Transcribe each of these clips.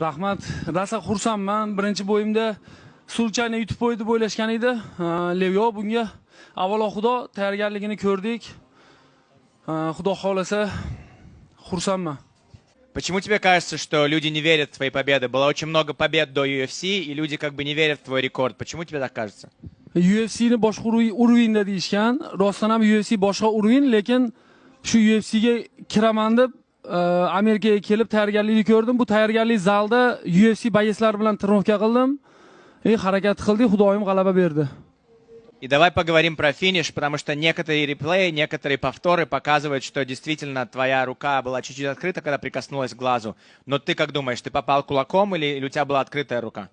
rahmat rosa xursandman birinchi bo'yimda sulchani yutib qo'ydi deb o'ylashgan edi levyo bunga avvalo xudo tayyorgarligini ko'rdik xudo xohlasa xursandman Почему тебе кажется, что люди не верят в твои победы? Было очень много побед до UFC, и люди как бы не верят в твой рекорд. Почему тебе так кажется? UFC'ni boshqa uruv- urvinda deyishgan rostdan ham UFC boshqa urvin lekin shu UFC'ga kiraman deb e, amerikaga kelib tayyorgarlikni ko'rdim. Bu tayyorgarlik zalda UFC boyeslari bilan тренировка qildim. И harakat qildik. Xudoyim g'alaba berdi. И давай поговорим про финиш, потому что некоторые реплеи, некоторые повторы показывают, что действительно твоя рука была чуть-чуть открыта, когда прикоснулась к глазу. Но ты как думаешь, ты попал кулаком или, или у тебя была открытая рука?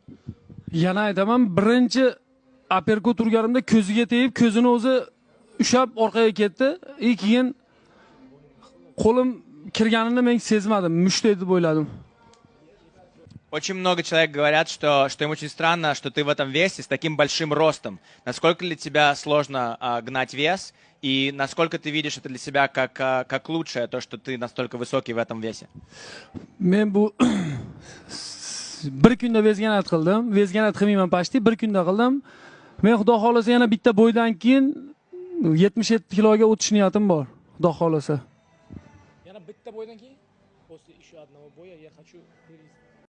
yana aytaman birinchi aperkut urganimda ko'ziga tegib ko'zini o'zi ushlab orqaga ketdi и keyin qo'lim kirganini men sezmadim mushtdek deb o'yladim Очень много человек говорят, что, что им очень странно, что ты в этом весе с таким большим ростом. Насколько для тебя сложно а, гнать вес? И насколько ты видишь это для себя как, а, как лучшее, то, что ты настолько высокий в этом весе? men bu bir kunda vezganat qildim vezganat qilmayman почти bir kunda qildim men xudo xohlasa yana bitta bo'ydan keyin yetmish yetti kiloga o'tish niyatim bor xudo bitta bo'ydan keyin после еще одного боя я хочу